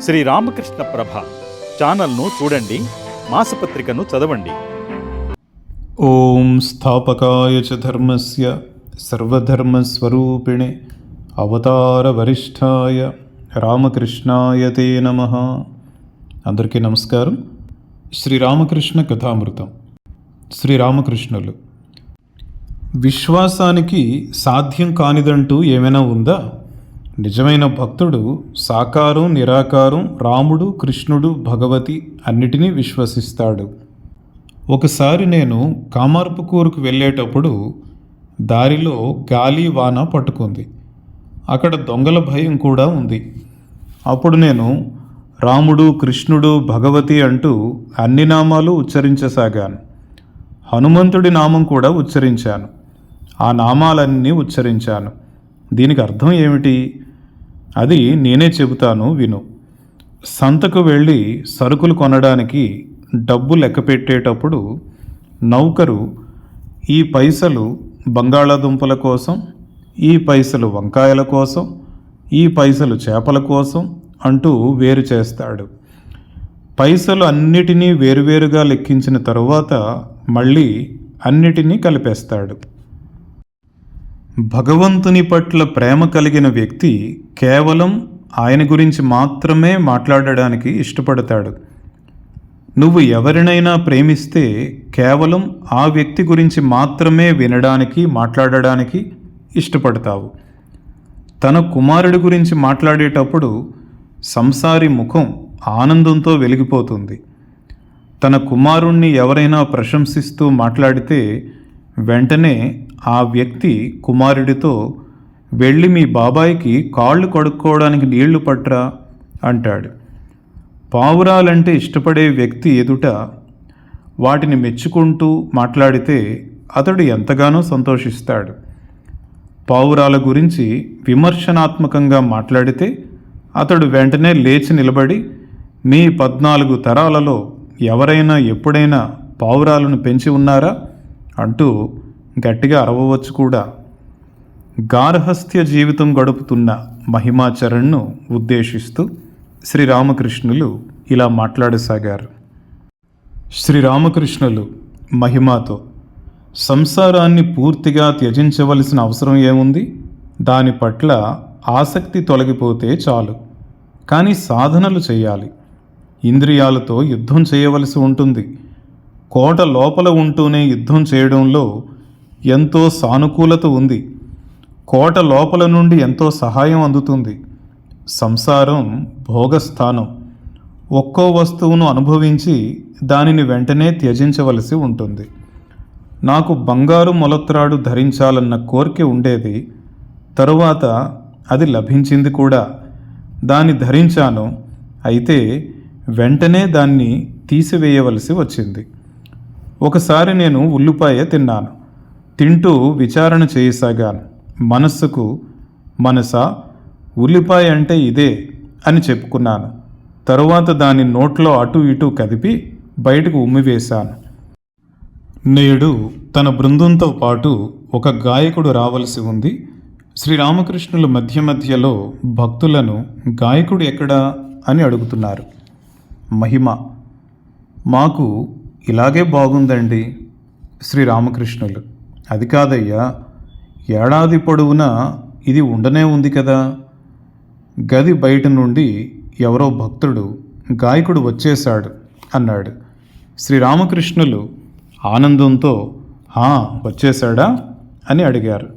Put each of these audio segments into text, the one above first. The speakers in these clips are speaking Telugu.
శ్రీ రామకృష్ణ ప్రభ ఛానల్ను చూడండి మాసపత్రికను చదవండి. ఓం స్థాపకాయ చ ధర్మస్య సర్వధర్మస్వరూపిణే అవతారవరిష్ఠాయ రామకృష్ణాయ తే నమ. అందరికీ నమస్కారం. శ్రీరామకృష్ణ కథామృతం. శ్రీరామకృష్ణులు విశ్వాసానికి సాధ్యం కానిదంటూ ఏమైనా ఉందా? నిజమైన భక్తుడు సాకారం నిరాకారం రాముడు కృష్ణుడు భగవతి అన్నిటినీ విశ్వసిస్తాడు. ఒకసారి నేను కామార్పుకూరుకు వెళ్ళేటప్పుడు దారిలో గాలి వాన పట్టుకుంది. అక్కడ దొంగల భయం కూడా ఉంది. అప్పుడు నేను రాముడు కృష్ణుడు భగవతి అంటూ అన్ని నామాలు ఉచ్చరించసాగాను. హనుమంతుడి నామం కూడా ఉచ్చరించాను. ఆ నామాలన్నీ ఉచ్చరించాను. దీనికి అర్థం ఏమిటి? అది నేనే చెబుతాను విను. సంతకు వెళ్ళి సరుకులు కొనడానికి డబ్బు లెక్క పెట్టేటప్పుడు నౌకరు ఈ పైసలు బంగాళాదుంపల కోసం ఈ పైసలు వంకాయల కోసం ఈ పైసలు చేపల కోసం అంటూ వేరు చేస్తాడు. పైసలు అన్నిటినీ వేరువేరుగా లెక్కించిన తరువాత మళ్ళీ అన్నిటినీ కలిపేస్తాడు. భగవంతుని పట్ల ప్రేమ కలిగిన వ్యక్తి కేవలం ఆయన గురించి మాత్రమే మాట్లాడడానికి ఇష్టపడతాడు. నువ్వు ఎవరినైనా ప్రేమిస్తే కేవలం ఆ వ్యక్తి గురించి మాత్రమే వినడానికి మాట్లాడడానికి ఇష్టపడతావు. తన కుమారుడి గురించి మాట్లాడేటప్పుడు సంసారి ముఖం ఆనందంతో వెలిగిపోతుంది. తన కుమారుణ్ణి ఎవరైనా ప్రశంసిస్తూ మాట్లాడితే వెంటనే ఆ వ్యక్తి కుమారుడితో వెళ్ళి మీ బాబాయికి కాళ్ళు కడుక్కోవడానికి నీళ్ళు పట్రా అంటాడు. పావురాలంటే ఇష్టపడే వ్యక్తి ఎదుట వాటిని మెచ్చుకుంటూ మాట్లాడితే అతడు ఎంతగానో సంతోషిస్తాడు. పావురాల గురించి విమర్శనాత్మకంగా మాట్లాడితే అతడు వెంటనే లేచి నిలబడి మీ పద్నాలుగు తరాలలో ఎవరైనా ఎప్పుడైనా పావురాలను పెంచి ఉన్నారా? అంటూ గట్టిగా అరవవచ్చు కూడా. గార్హస్థ్య జీవితం గడుపుతున్న మహిమాచరణ్ను ఉద్దేశిస్తూ శ్రీరామకృష్ణులు ఇలా మాట్లాడసాగారు. శ్రీరామకృష్ణులు మహిమాతో సంసారాన్ని పూర్తిగా త్యజించవలసిన అవసరం ఏముంది? దాని పట్ల ఆసక్తి తొలగిపోతే చాలు. కానీ సాధనలు చేయాలి. ఇంద్రియాలతో యుద్ధం చేయవలసి ఉంటుంది. కోట లోపల ఉంటూనే యుద్ధం చేయడంలో ఎంతో సానుకూలత ఉంది. కోట లోపల నుండి ఎంతో సహాయం అందుతుంది. సంసారం భోగస్థానం. ఒక్కో వస్తువును అనుభవించి దానిని వెంటనే త్యజించవలసి ఉంటుంది. నాకు బంగారు మొలత్రాడు ధరించాలన్న కోరిక ఉండేది. తరువాత అది లభించింది కూడా. దాన్ని ధరించాను. అయితే వెంటనే దాన్ని తీసివేయవలసి వచ్చింది. ఒకసారి నేను ఉల్లిపాయ తిన్నాను. తింటూ విచారణ చేయసాగాను మనస్సుకు మనసా ఉల్లిపాయ అంటే ఇదే అని చెప్పుకున్నాను. తరువాత దాని నోట్లో అటు ఇటు కదిపి బయటకు ఉమ్మివేశాను నేడు తన బృందంతో పాటు ఒక గాయకుడు రావలసి ఉంది. శ్రీరామకృష్ణులు మధ్య మధ్యలో భక్తులను గాయకుడు ఎక్కడా అని అడుగుతున్నారు. మహిమ మాకు ఇలాగే బాగుందండి శ్రీరామకృష్ణులు. అది కాదయ్యా ఏడాది పొడవునా ఇది ఉండనే ఉంది కదా. గది బయట నుండి ఎవరో భక్తుడు గాయకుడు వచ్చేశాడు అన్నాడు. శ్రీరామకృష్ణులు ఆనందంతో హా వచ్చేశాడా? అని అడిగారు.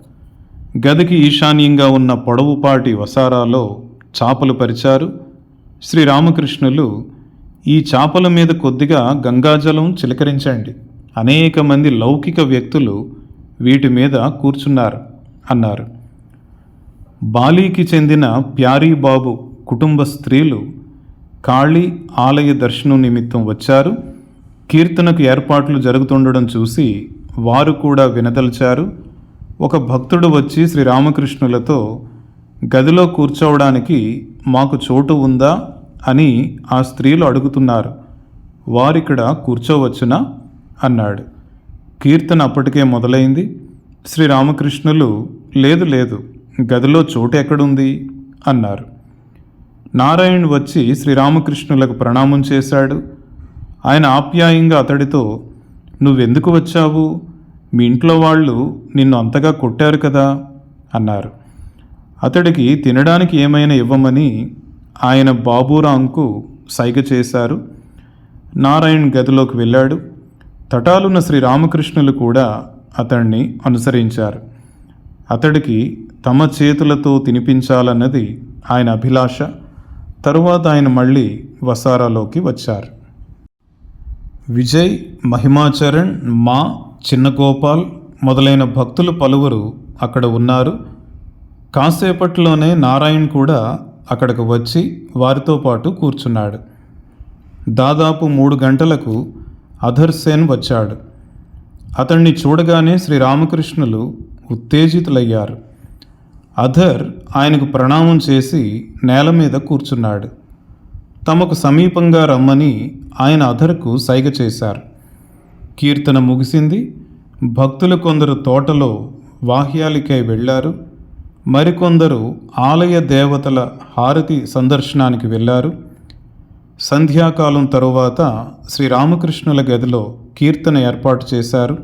గదికి ఈశాన్యంగా ఉన్న పొడవుపాటి వసారాలో చాపలు పరిచారు. శ్రీరామకృష్ణులు ఈ చాపల మీద కొద్దిగా గంగాజలం చిలకరించండి. అనేక మంది లౌకిక వ్యక్తులు వీటి మీద కూర్చున్నారు అన్నారు. బాలీకి చెందిన ప్యారీ బాబు కుటుంబ స్త్రీలు కాళీ ఆలయ దర్శనం నిమిత్తం వచ్చారు. కీర్తనకు ఏర్పాట్లు జరుగుతుండడం చూసి వారు కూడా వినదలిచారు. ఒక భక్తుడు వచ్చి శ్రీరామకృష్ణులతో గదిలో కూర్చోవడానికి మాకు చోటు ఉందా? అని ఆ స్త్రీలు అడుగుతున్నారు. వారిక్కడ కూర్చోవచ్చునా? అన్నాడు. కీర్తన అప్పటికే మొదలైంది. శ్రీరామకృష్ణులు లేదు లేదు గదిలో చోటు ఎక్కడుంది? అన్నారు. నారాయణ్ వచ్చి శ్రీరామకృష్ణులకు ప్రణామం చేశాడు. ఆయన ఆప్యాయంగా అతడితో నువ్వెందుకు వచ్చావు? మీ ఇంట్లో వాళ్ళు నిన్ను అంతగా కొట్టారు కదా? అన్నారు. అతడికి తినడానికి ఏమైనా ఇవ్వమని ఆయన బాబూరాంకు సైగ చేశారు. నారాయణ్ గదిలోకి వెళ్ళాడు. తటాలున్న శ్రీరామకృష్ణులు కూడా అతన్ని అనుసరించారు. అతడికి తమ చేతులతో తినిపించాలన్నది ఆయన అభిలాష. తరువాత ఆయన మళ్ళీ వసారాలోకి వచ్చారు. విజయ్ మహిమాచరణ్ మా చిన్నగోపాల్ మొదలైన భక్తులు పలువురు అక్కడ ఉన్నారు. కాసేపట్లోనే నారాయణ్ కూడా అక్కడికి వచ్చి వారితో పాటు కూర్చున్నాడు. దాదాపు మూడు గంటలకు అధర్సేన్ వచ్చాడు. అతన్ని చూడగానే శ్రీరామకృష్ణులు ఉత్తేజితులయ్యారు. అధర్ ఆయనకు ప్రణామం చేసి నేల మీద కూర్చున్నాడు. తమకు సమీపంగా రమ్మని ఆయన అధర్కు సైగ చేశారు. కీర్తన ముగిసింది. భక్తులు కొందరు తోటలో వాహ్యాలికై వెళ్ళారు. మరికొందరు ఆలయ దేవతల హారతి సందర్శనానికి వెళ్ళారు. సంధ్యాకాలం తరువాత శ్రీరామకృష్ణుల గదిలో కీర్తన ఏర్పాటు చేశారు.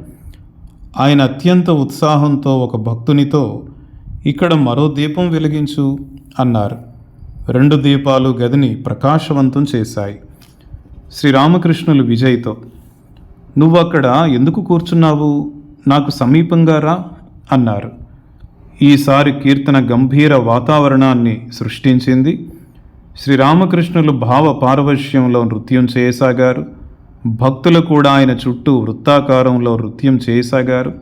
ఆయన అత్యంత ఉత్సాహంతో ఒక భక్తునితో ఇక్కడ మరో దీపం వెలిగించు అన్నారు. రెండు దీపాలు గదిని ప్రకాశవంతం చేశాయి. శ్రీరామకృష్ణులు విజయ్తో నువ్వు అక్కడ ఎందుకు కూర్చున్నావు? నాకు సమీపంగా రా అన్నారు. ఈసారి కీర్తన గంభీర వాతావరణాన్ని సృష్టించింది శ్రీరామకృష్ణులు భావ పారవశ్యంలో నృత్యం చేయసాగారు. భక్తులు కూడా ఆయన చుట్టూ వృత్తాకారంలో నృత్యం చేయసాగారు.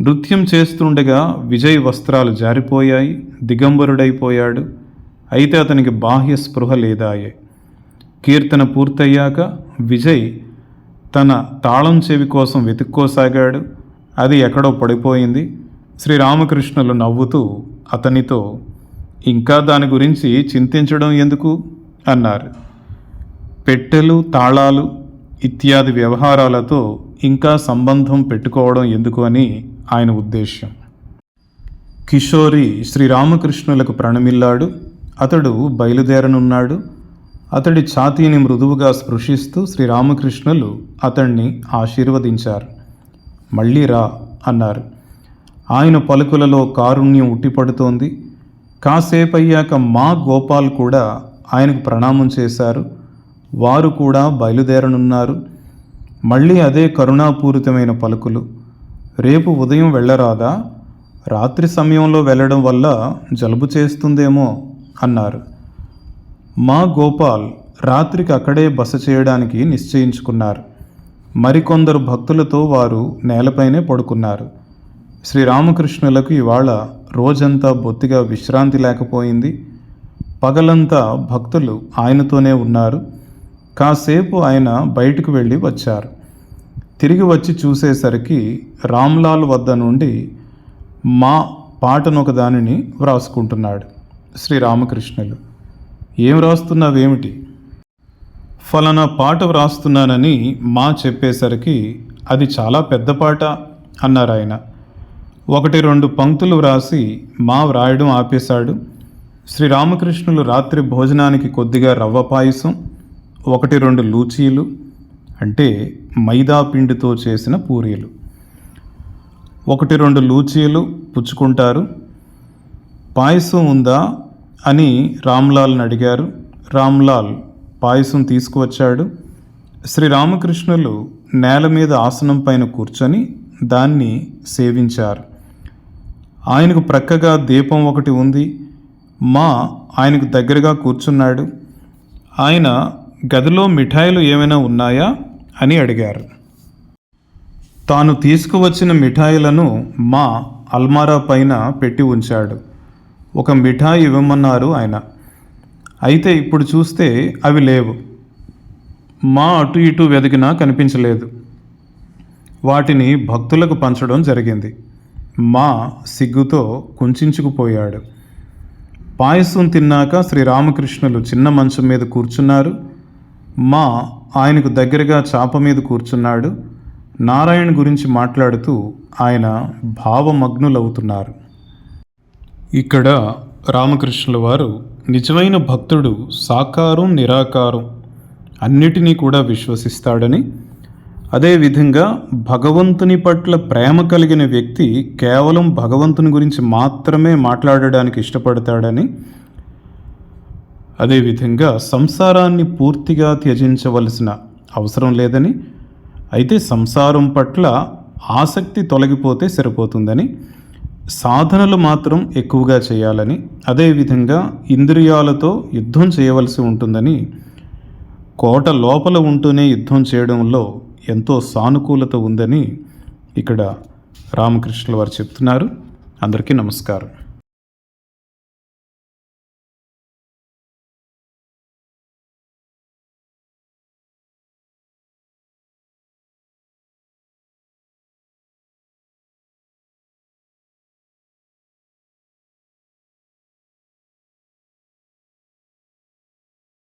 నృత్యం చేస్తుండగా విజయ్ వస్త్రాలు జారిపోయాయి దిగంబరుడైపోయాడు. అయితే అతనికి బాహ్య స్పృహ లేదాయే. కీర్తన పూర్తయ్యాక విజయ్ తన తాళం చెవి కోసం వెతుక్కోసాగాడు. అది ఎక్కడో పడిపోయింది. శ్రీరామకృష్ణులు నవ్వుతూ అతనితో ఇంకా దాని గురించి చింతించడం ఎందుకు? అన్నారు. పెట్టెలు తాళాలు ఇత్యాది వ్యవహారాలతో ఇంకా సంబంధం పెట్టుకోవడం ఎందుకు అని ఆయన ఉద్దేశ్యం. కిషోరి శ్రీరామకృష్ణులకు ప్రణమిల్లాడు. అతడు బయలుదేరనున్నాడు. అతడి ఛాతీని మృదువుగా స్పృశిస్తూ శ్రీరామకృష్ణులు అతన్ని ఆశీర్వదించారు. మళ్ళీ రా అన్నారు. ఆయన పలుకులలో కారుణ్యం ఉట్టిపడుతోంది. కాసేపు అయ్యాక మా గోపాల్ కూడా ఆయనకు ప్రణామం చేశారు. వారు కూడా బయలుదేరనున్నారు. మళ్ళీ అదే కరుణాపూరితమైన పలుకులు. రేపు ఉదయం వెళ్ళరాదా? రాత్రి సమయంలో వెళ్ళడం వల్ల జలుబు చేస్తుందేమో అన్నారు. మా గోపాల్ రాత్రికి అక్కడే బస చేయడానికి నిశ్చయించుకున్నారు. మరికొందరు భక్తులతో వారు నేలపైనే పడుకున్నారు. శ్రీరామకృష్ణులకు ఇవాళ రోజంతా బొత్తిగా విశ్రాంతి లేకపోయింది. పగలంతా భక్తులు ఆయనతోనే ఉన్నారు. కాసేపు ఆయన బయటకు వెళ్ళి వచ్చారు. తిరిగి వచ్చి చూసేసరికి రామ్లాల్ వద్ద నుండి మా పాటనొక దానిని వ్రాసుకుంటున్నాడు శ్రీరామకృష్ణులు. ఏం వ్రాస్తున్నావేమిటి? ఫలానా పాట వ్రాస్తున్నానని మా చెప్పేసరికి అది చాలా పెద్ద పాట అన్నారు ఆయన ఒకటి రెండు పంక్తులు వ్రాసి మా వ్రాయడం ఆపేశాడు. శ్రీరామకృష్ణులు రాత్రి భోజనానికి కొద్దిగా రవ్వ పాయసం ఒకటి రెండు లూచీలు అంటే మైదా పిండితో చేసిన పూరీలు. ఒకటి రెండు లూచీలు పుచ్చుకుంటారు. పాయసం ఉందా అని రామ్లాల్ని అడిగారు. రామ్లాల్ పాయసం తీసుకువచ్చాడు. శ్రీరామకృష్ణులు నేల మీద ఆసనం పైన కూర్చొని దాన్ని సేవించారు. ఆయనకు ప్రక్కగా దీపం ఒకటి ఉంది. మా ఆయనకు దగ్గరగా కూర్చున్నాడు. ఆయన గదిలో మిఠాయిలు ఏమైనా ఉన్నాయా? అని అడిగారు. తాను తీసుకువచ్చిన మిఠాయిలను మా అల్మారా పైన పెట్టి ఉంచాడు. ఒక మిఠాయి ఇవ్వమన్నారు ఆయన. అయితే ఇప్పుడు చూస్తే అవి లేవు. మా అటు ఇటు వెతికినా కనిపించలేదు. వాటిని భక్తులకు పంచడం జరిగింది. మా సిగ్గుతో కుంచుకుపోయాడు పాయసం తిన్నాక శ్రీరామకృష్ణులు చిన్న మంచం మీద కూర్చున్నారు. మా ఆయనకు దగ్గరగా చాప మీద కూర్చున్నాడు. నారాయణ గురించి మాట్లాడుతూ ఆయన భావమగ్నులవుతున్నారు. ఇక్కడ రామకృష్ణుల వారు నిజమైన భక్తుడు సాకారం నిరాకారం అన్నిటినీ కూడా విశ్వసిస్తాడని అదేవిధంగా భగవంతుని పట్ల ప్రేమ కలిగిన వ్యక్తి కేవలం భగవంతుని గురించి మాత్రమే మాట్లాడడానికి ఇష్టపడతాడని అదేవిధంగా సంసారాన్ని పూర్తిగా త్యజించవలసిన అవసరం లేదని అయితే సంసారం పట్ల ఆసక్తి తొలగిపోతే సరిపోతుందని సాధనలు మాత్రం ఎక్కువగా చేయాలని అదేవిధంగా ఇంద్రియాలతో యుద్ధం చేయవలసి ఉంటుందని కోట లోపల ఉంటూనే యుద్ధం చేయడంలో ఎంతో సానుకూలత ఉందని ఇక్కడ రామకృష్ణుల వారు చెప్తున్నారు. అందరికీ నమస్కారం.